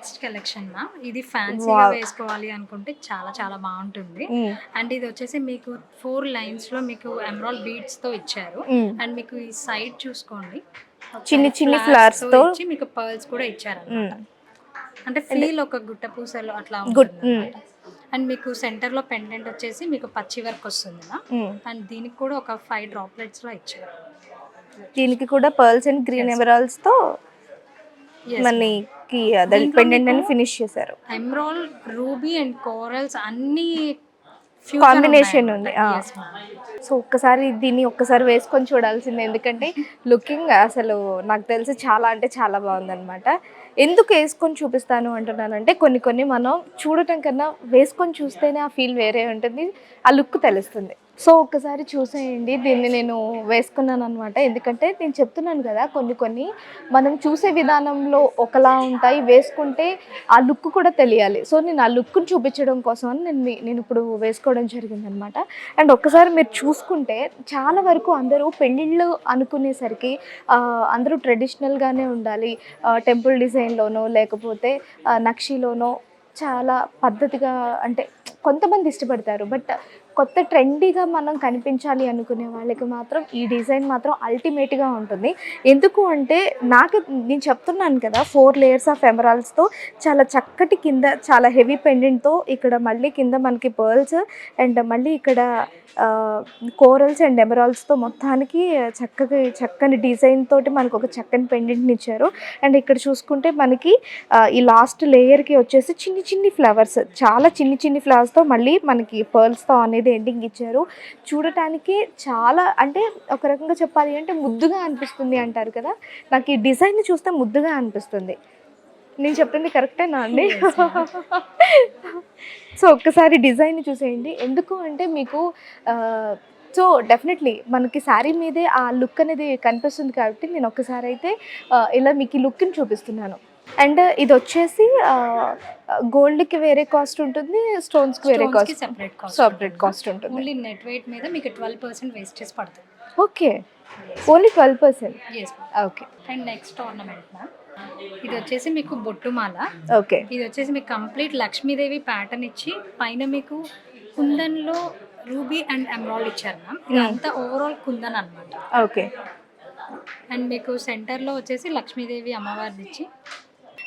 Next collection మా. ఇది ఫ్యాన్సీగా. వేసుకోవాలి అనుకుంటే చాలా చాలా బాగుంటుంది. అండ్ ఇది వచ్చేసి మీకు ఫోర్ లైన్స్లో మీకు ఎమరాల్ బీడ్స్తో ఇచ్చారు. అండ్ మీకు ఈ సైడ్ చూసుకోండి. చిన్ని చిన్ని flowers తో- ఇచ్చి మీకు పర్ల్స్ కూడా ఇచ్చారు. అంటే ఫీల్ ఒక గుట్ట పూసలు అట్లా అండ్ మీకు సెంటర్లో పెండెంట్ వచ్చేసి మీకు పచ్చి వర్క్ వస్తుంది. అండ్ దీనికి కూడా ఒక ఫైవ్ డ్రాప్లెట్స్లో ఇచ్చారు. దీనికి కూడా పర్ల్స్ అండ్ గ్రీన్ ఎమరాల్స్తో Yes, దీంట్లో పెండెంట్ అని ఫినిష్ చేశారు. ఎమరాల్ రూబీ అండ్ కోరల్స్ అన్ని Combination ఉంది, సో ఒక్కసారి దీన్ని ఒక్కసారి వేసుకొని చూడాల్సిందే. ఎందుకంటే లుకింగ్ అసలు నాకు తెలిసి చాలా అంటే చాలా బాగుందన్నమాట. ఎందుకు వేసుకొని చూపిస్తాను అంటున్నానంటే కొన్ని కొన్ని మనం చూడటం కన్నా వేసుకొని చూస్తేనే ఆ ఫీల్ వేరే ఉంటుంది. ఆ లుక్ తెలుస్తుంది. సో ఒక్కసారి చూసేయండి. దీన్ని నేను వేసుకున్నాను అనమాట ఎందుకంటే నేను చెప్తున్నాను కదా కొన్ని కొన్ని మనం చూసే విధానంలో ఒకలా ఉంటాయి. వేసుకుంటే ఆ లుక్ కూడా తెలియాలి. సో నేను ఆ లుక్ను చూపించడం కోసం అని నేను నేను ఇప్పుడు వేసుకోవడం జరిగిందనమాట అండ్ ఒక్కసారి మీరు చూసుకుంటే చాలా వరకు అందరూ పెళ్ళిళ్ళు అనుకునేసరికి అందరూ ట్రెడిషనల్గానే ఉండాలి. టెంపుల్ డిజైన్లోనో లేకపోతే నక్షీలోనో చాలా పద్ధతిగా అంటే కొంతమంది ఇష్టపడతారు. బట్ కొత్త ట్రెండీగా మనం కనిపించాలి అనుకునే వాళ్ళకి మాత్రం ఈ డిజైన్ మాత్రం అల్టిమేట్గా ఉంటుంది. ఎందుకు అంటే నాకు నేను చెప్తున్నాను కదా ఫోర్ లేయర్స్ ఆఫ్ ఎమరాల్స్తో చాలా చక్కటి కింద చాలా హెవీ పెండెంట్తో ఇక్కడ మళ్ళీ కింద మనకి పర్ల్స్ అండ్ మళ్ళీ ఇక్కడ కోరల్స్ అండ్ ఎమరాల్స్తో మొత్తానికి చక్కగా చక్కని డిజైన్ తోటి మనకు ఒక చక్కని పెండెంట్ని ఇచ్చారు. అండ్ ఇక్కడ చూసుకుంటే మనకి ఈ లాస్ట్ లేయర్కి వచ్చేసి చిన్ని చిన్ని ఫ్లవర్స్ చాలా చిన్ని చిన్ని ఫ్లవర్స్తో మళ్ళీ మనకి పర్ల్స్తో అనేది ఎండింగ్ ఇచ్చారు. చూడటానికి చాలా అంటే ఒక రకంగా చెప్పాలి అంటే ముద్దుగా అనిపిస్తుంది అంటారు కదా? నాకు ఈ డిజైన్ చూస్తే ముద్దుగా అనిపిస్తుంది. నేను చెప్పింది కరెక్టేనా అండి? సో ఒక్కసారి డిజైన్ చూసేయండి. ఎందుకు అంటే మీకు సో డెఫినెట్లీ మనకి శారీ మీదే ఆ లుక్ అనేది కనిపిస్తుంది కాబట్టి నేను ఒక్కసారి అయితే ఇలా మీకు ఈ లుక్ని చూపిస్తున్నాను. అండ్ ఇది వచ్చేసి గోల్డ్కి వేరే కాస్ట్ ఉంటుంది స్టోన్స్కి వేరే cost separate cost separate cost ఉంటుంది. ఓన్లీ నెట్ వెయిట్ మీద మీకు ట్వెల్వ్ పర్సెంట్ వేస్టేజ్ పడుతుంది. Okay. Only twelve percent? Okay. And next ornament ma'am ఇది వచ్చేసి మీకు బొట్టుమాల. ఓకే. ఇది వచ్చేసి మీకు కంప్లీట్ లక్ష్మీదేవి ప్యాటర్న్ ఇచ్చి పైన మీకు కుందన్లో రూబీ అండ్ ఎమరాల్డ్ ఇచ్చారు మ్యామ్ ఇదంతా ఓవరాల్ కుందన్ అన్నమాట. ఓకే. అండ్ మీకు సెంటర్లో వచ్చేసి లక్ష్మీదేవి అమ్మవారిది ఇచ్చి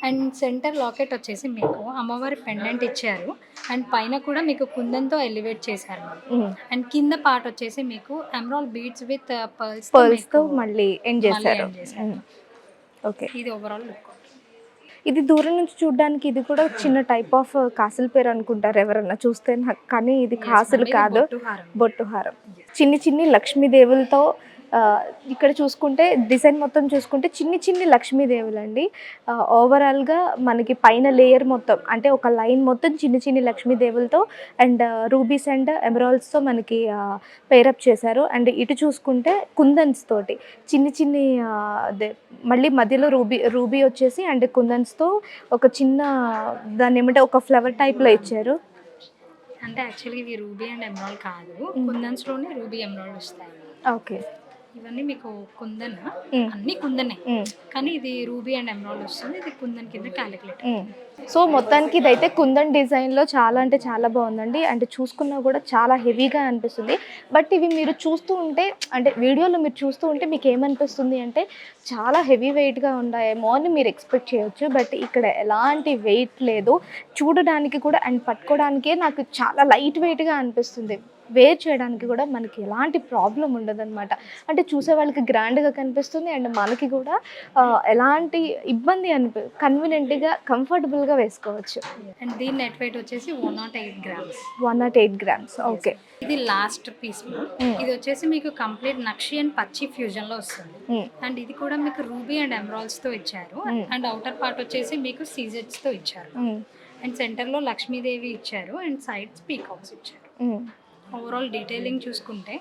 అండ్ సెంటర్ లాకెట్ వచ్చేసి మీకు అమ్మవారి పెండెంట్ ఇచ్చారు. అండ్ పైన కూడా మీకు కుందన్తో ఎలివేట్ చేశారు. అండ్ కింద పార్ట్ వచ్చేసి మీకు ఎమరాల్ బీడ్స్ విత్ పర్ల్స్ పర్ల్స్తో మళ్ళీ ఎండ్ చేశారు. ఓకే. ఇది ఓవరాల్ లుక్ ఇది దూరం నుంచి చూడడానికి ఇది కూడా చిన్న టైప్ ఆఫ్ కాసుల పేరు అనుకుంటారు ఎవరన్నా చూస్తే కానీ ఇది కాసులు కాదు. బొట్టు హారం చిన్ని చిన్ని లక్ష్మీదేవులతో ఇక్కడ చూసుకుంటే డిజైన్ మొత్తం చూసుకుంటే చిన్ని చిన్ని లక్ష్మీదేవులు అండి ఓవరాల్గా మనకి పైన లేయర్ మొత్తం అంటే ఒక లైన్ మొత్తం చిన్ని చిన్ని లక్ష్మీదేవులతో అండ్ రూబీస్ అండ్ ఎమరాల్డ్స్తో మనకి పేరప్ చేశారు. అండ్ ఇటు చూసుకుంటే కుందన్స్ తోటి చిన్ని చిన్ని అదే మళ్ళీ మధ్యలో రూబీ రూబీ వచ్చేసి అండ్ కుందన్స్తో ఒక చిన్న దాన్ని ఏమంటే ఒక ఫ్లవర్ టైప్లో ఇచ్చారు. అంటే యాక్చువల్లీ ఇవి రూబీ అండ్ ఎమరాల్డ్ కాదు. కుందన్స్లోనే రూబీ ఎమరాల్డ్ వస్తాయి. ఓకే. ఇవన్నీ మీకు కుందన్. అన్ని కుందనే. కానీ ఇది రూబీ అండ్ ఎమరాల్డ్ వస్తుంది. ఇది కుందన్ కింద క్యాలిక్యులేట్ సో మొత్తానికి ఇదైతే కుందన్ డిజైన్లో చాలా అంటే చాలా బాగుందండి. అంటే చూసుకున్నా కూడా చాలా హెవీగా అనిపిస్తుంది. బట్ ఇవి మీరు చూస్తూ ఉంటే అంటే వీడియోలో మీరు చూస్తూ ఉంటే మీకు ఏమనిపిస్తుంది అంటే చాలా హెవీ వెయిట్గా ఉన్నాయేమో అని మీరు ఎక్స్పెక్ట్ చేయొచ్చు. బట్ ఇక్కడ ఎలాంటి వెయిట్ లేదు. చూడడానికి కూడా అండ్ పట్టుకోవడానికే నాకు చాలా లైట్ వెయిట్గా అనిపిస్తుంది. వేర్ చేయడానికి కూడా మనకి ఎలాంటి ప్రాబ్లం ఉండదన్నమాట. అంటే చూసే వాళ్ళకి గ్రాండ్గా కనిపిస్తుంది అండ్ మనకి కూడా ఎలాంటి ఇబ్బంది అనిపి కన్వీనియంట్గా కంఫర్టబుల్గా వేసుకోవచ్చు. అండ్ దీని నెట్ వెయిట్ వచ్చేసి one not eight grams one not eight grams okay ఇది లాస్ట్ పీస్ ఇది వచ్చేసి మీకు కంప్లీట్ నక్షి అండ్ పచ్చి ఫ్యూజన్లో వస్తుంది. అండ్ ఇది కూడా మీకు రూబీ అండ్ ఎమరాల్డ్స్తో ఇచ్చారు. అండ్ అవుటర్ పార్ట్ వచ్చేసి మీకు సీజెట్స్తో ఇచ్చారు. అండ్ సెంటర్లో లక్ష్మీదేవి ఇచ్చారు. అండ్ సైడ్స్ పీకాక్స్ ఇచ్చారు. ఓవరాల్ డీటెయిలింగ్ చూసుకుంటే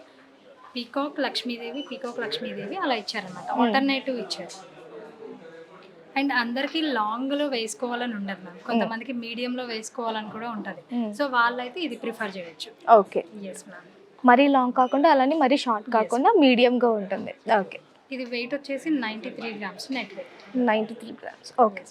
పీకాక్ లక్ష్మీదేవి పీకాక్ లక్ష్మీదేవి అలా ఇచ్చారనమాట ఆల్టర్నేటివ్ ఇచ్చారు. అండ్ అందరికి లాంగ్లో వేసుకోవాలని ఉండదు మ్యామ్. కొంతమందికి మీడియం లో వేసుకోవాలని కూడా ఉంటది. సో వాళ్ళైతే ఇది ప్రిఫర్ చేయొచ్చు. ఓకే. ఎస్ మ్యామ్ మరీ లాంగ్ కాకుండా అలానే మరీ షార్ట్ కాకుండా మీడియంగా ఉంటుంది. ఓకే. ఇది వెయిట్ వచ్చేసి ninety three grams net weight ninety three grams okay.